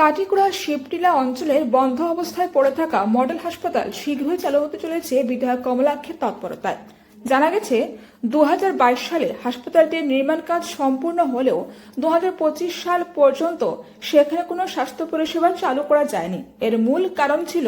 কাটিকুড়া শিবটিলা অঞ্চলের বন্ধ অবস্থায় পড়ে থাকা মডেল হাসপাতাল শীঘ্রই চালু হতে চলেছে বিধায়ক কমলাক্ষের তৎপরতায়। জানা গেছে দু হাজার বাইশ সালে হাসপাতালটির নির্মাণ কাজ সম্পূর্ণ হলেও দু হাজার পঁচিশ সাল পর্যন্ত সেখানে কোনো স্বাস্থ্য পরিষেবা চালু করা যায়নি। এর মূল কারণ ছিল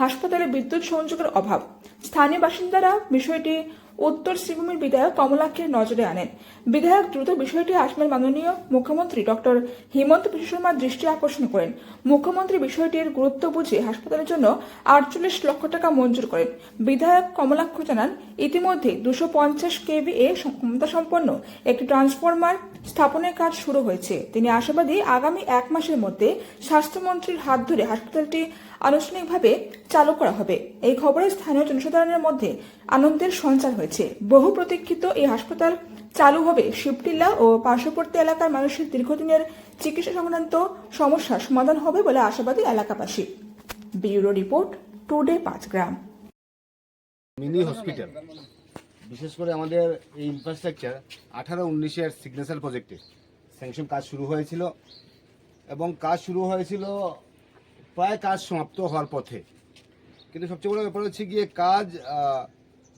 হাসপাতালে বিদ্যুৎ সংযোগের অভাব। স্থানীয় বাসিন্দারা বিষয়টি উত্তর সিংভূমের বিধায়ক কমলাক্ষের নজরে আনেন। বিধায়ক দ্রুত বিষয়টি আসামের মাননীয় মুখ্যমন্ত্রী ডক্টর হিমন্ত বিশ্ব শর্মার দৃষ্টি আকর্ষণ করেন। মুখ্যমন্ত্রী বিষয়টির গুরুত্ব বুঝে হাসপাতালের জন্য আটচল্লিশ লক্ষ টাকা মঞ্জুর করেন। বিধায়ক কমলাক্ষ জানান ইতিমধ্যে দুশো পঞ্চাশ কেভিএ ক্ষমতা সম্পন্ন একটি ট্রান্সফরমার স্থাপনের কাজ শুরু হয়েছে। তিনি আশাবাদী আগামী এক মাসের মধ্যে স্বাস্থ্যমন্ত্রীর হাত ধরে হাসপাতালটি আনুষ্ঠানিকভাবে চালু করা হবে। এই খবরে স্থানীয় জনসাধারণের মধ্যে আনন্দের সঞ্চার হয়েছে। বহু প্রতীক্ষিত এই হাসপাতাল চালু হবে শিবটিল্লা ও পার্শ্ববর্তী এলাকার মানুষের দীর্ঘদিনের চিকিৎসা সংক্রান্ত সমস্যার সমাধান হবে বলে আশাবাদী এলাকাবাসী। Bureau report, today Panchgram mini hospital. বিশেষ করে আমাদের এই ইনফ্রাস্ট্রাকচার আঠারো উনিশের সিগনেচার প্রজেক্টে স্যাংশন কাজ শুরু হয়েছিল এবং কাজ শুরু হয়েছিল প্রায় কাজ সমাপ্ত হওয়ার পথে। কিন্তু সবচেয়ে বড় ব্যাপার হচ্ছে গিয়ে কাজ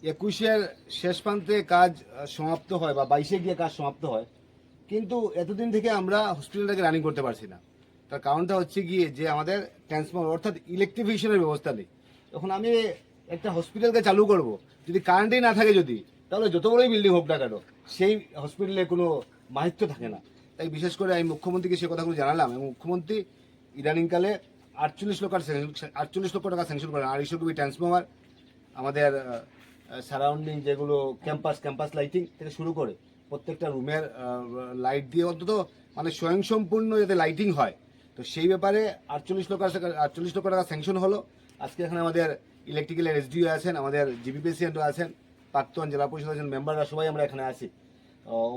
একুশের শেষ প্রান্তে কাজ সমাপ্ত হয় বা বাইশে গিয়ে কাজ সমাপ্ত হয়। কিন্তু এতদিন থেকে আমরা হসপিটালটাকে রানিং করতে পারছি না। তার কারণটা হচ্ছে গিয়ে যে আমাদের ট্রান্সফর্মার অর্থাৎ ইলেকট্রিফিকেশনের ব্যবস্থা নেই। এখন আমি একটা হসপিটালকে চালু করব। যদি কারেন্টই না থাকে যদি, তাহলে যত বড়ই বিল্ডিং হোক না কেন, সেই হসপিটালে কোনো মাহিত্য থাকে না। তাই বিশেষ করে আমি মুখ্যমন্ত্রীকে সে কথাগুলো জানালাম এবং মুখ্যমন্ত্রী ইদানিংকালে আটচল্লিশ লক্ষ আটচল্লিশ লক্ষ টাকা স্যাংশন করেন। আড়াইশো কোটি ট্রান্সফর্মার আমাদের সারাউন্ডিং যেগুলো ক্যাম্পাস ক্যাম্পাস লাইটিং থেকে শুরু করে প্রত্যেকটা রুমের লাইট দিয়ে অন্তত মানে স্বয়ংসম্পূর্ণ যাতে লাইটিং হয় তো সেই ব্যাপারে আটচল্লিশ লক্ষ আটচল্লিশ লক্ষ টাকা স্যাংশন হলো। আজকে এখানে আমাদের ইলেকট্রিক্যালের এসডিও আছেন, আমাদের জিবি প্রেসিডেন্টও আছেন, প্রাক্তন জেলা পরিষদ আছেন মেম্বাররা সবাই আমরা এখানে আছি।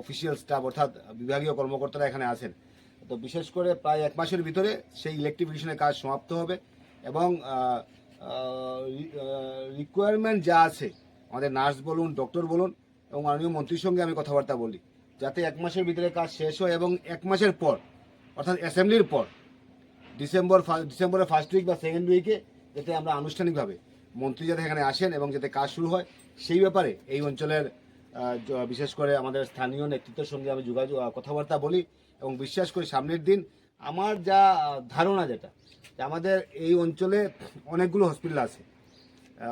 অফিসিয়াল স্টাফ অর্থাৎ বিভাগীয় কর্মকর্তারা এখানে আছেন। তো বিশেষ করে প্রায় এক মাসের ভিতরে সেই ইলেকট্রিফিকেশনের কাজ সমাপ্ত হবে এবং রিকোয়ারমেন্ট যা আছে, আমাদের নার্স বলুন ডক্টর বলুন এবং মাননীয় মন্ত্রীর সঙ্গে আমি কথাবার্তা বলি। যাতে এক মাসের ভিতরে কাজ শেষ হয় এবং এক মাসের পর, অর্থাৎ অ্যাসেম্বলির পর ডিসেম্বর ডিসেম্বরের ফার্স্ট উইক বা সেকেন্ড উইকে যাতে আমরা আনুষ্ঠানিকভাবে মন্ত্রী যাতে এখানে আসেন এবং যাতে কাজ শুরু হয়, সেই ব্যাপারে এই অঞ্চলের বিশেষ করে আমাদের স্থানীয় নেতৃত্বের সঙ্গে আমি যোগাযোগ কথাবার্তা বলি এবং বিশ্বাস করি সামনের দিন আমার যা ধারণা যেটা, যে আমাদের এই অঞ্চলে অনেকগুলো হসপিটাল আছে।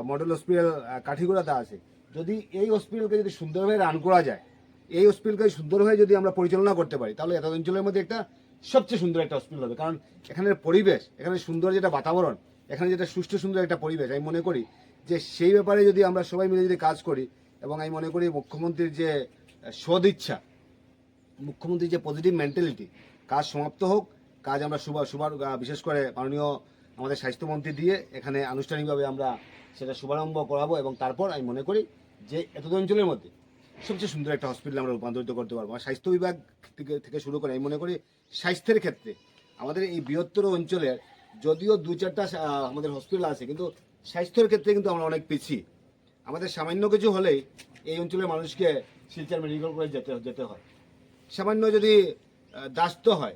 মডেল হসপিটাল কাঠিগোড়াতে আছে। যদি এই হসপিটালকে যদি সুন্দরভাবে রান করা যায়, এই হসপিটালকে সুন্দরভাবে যদি আমরা পরিচালনা করতে পারি, তাহলে এত অঞ্চলের মধ্যে একটা সবচেয়ে সুন্দর একটা হসপিটাল হবে। কারণ এখানের পরিবেশ এখানে সুন্দর যেটা বাতাবরণ, এখানে যেটা সুষ্ঠু সুন্দর একটা পরিবেশ, আমি মনে করি যে সেই ব্যাপারে যদি আমরা সবাই মিলে যদি কাজ করি এবং আমি মনে করি মুখ্যমন্ত্রীর যে সদিচ্ছা, মুখ্যমন্ত্রীর যে পজিটিভ মেন্টালিটি কাজ সমাপ্ত হোক, কাজ আমরা সুবার সুবার বিশেষ করে মাননীয় আমাদের স্বাস্থ্যমন্ত্রী দিয়ে এখানে আনুষ্ঠানিকভাবে আমরা সেটা শুভারম্ভ করাবো এবং তারপর আমি মনে করি যে এত অঞ্চলের মধ্যে সবচেয়ে সুন্দর একটা হসপিটাল আমরা রূপান্তরিত করতে পারব। স্বাস্থ্য বিভাগ থেকে থেকে শুরু করে, আমি মনে করি স্বাস্থ্যের ক্ষেত্রে আমাদের এই বৃহত্তর অঞ্চলের যদিও দু চারটা আমাদের হসপিটাল আছে, কিন্তু স্বাস্থ্যের ক্ষেত্রে কিন্তু আমরা অনেক পিছিয়ে। আমাদের সামান্য কিছু হলেই এই অঞ্চলের মানুষকে শিলচর মেডিকেল কলেজ যেতে যেতে হয়। সামান্য যদি দাস্ত হয়,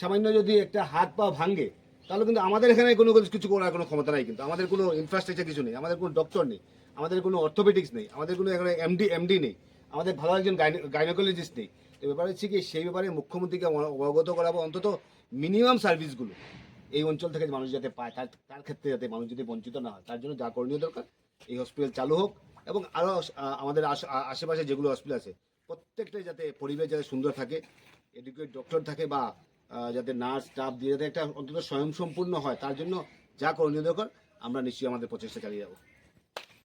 সামান্য যদি একটা হাত পা ভাঙে তাহলে কিন্তু আমাদের এখানে কোনো কিছু করার কোনো ক্ষমতা নাই কিন্তু। আমাদের কোনো ইনফ্রাস্ট্রাকচার কিছু নেই, আমাদের কোনো ডক্টর নেই, আমাদের কোনো অর্থোপেডিক্স নেই, আমাদের কোনো এখানে এমডি এমডি নেই। আমাদের ভালো একজন গাইনোকোলজিস্ট নেই। তো ব্যাপার হচ্ছে কি, সেই ব্যাপারে মুখ্যমন্ত্রীকে অবগত করাবো অন্তত মিনিমাম সার্ভিসগুলো এই অঞ্চল থেকে মানুষ যাতে পায়, তার তার ক্ষেত্রে যাতে মানুষ যদি বঞ্চিত না হয়, তার জন্য যা করণীয় দরকার, এই হসপিটাল চালু হোক এবং আরও আমাদের আশেপাশে যেগুলো হসপিটাল আছে, প্রত্যেকটাই যাতে পরিবেশ যাতে সুন্দর থাকে এডুকেট ডক্টর থাকে বা যাতে নার্স স্টাফ দিয়ে যাতে একটা অন্তত স্বয়ংসম্পূর্ণ হয়, তার জন্য যা করণীয় দরকার, আমরা নিশ্চয়ই আমাদের প্রচেষ্টা চালিয়ে যাব।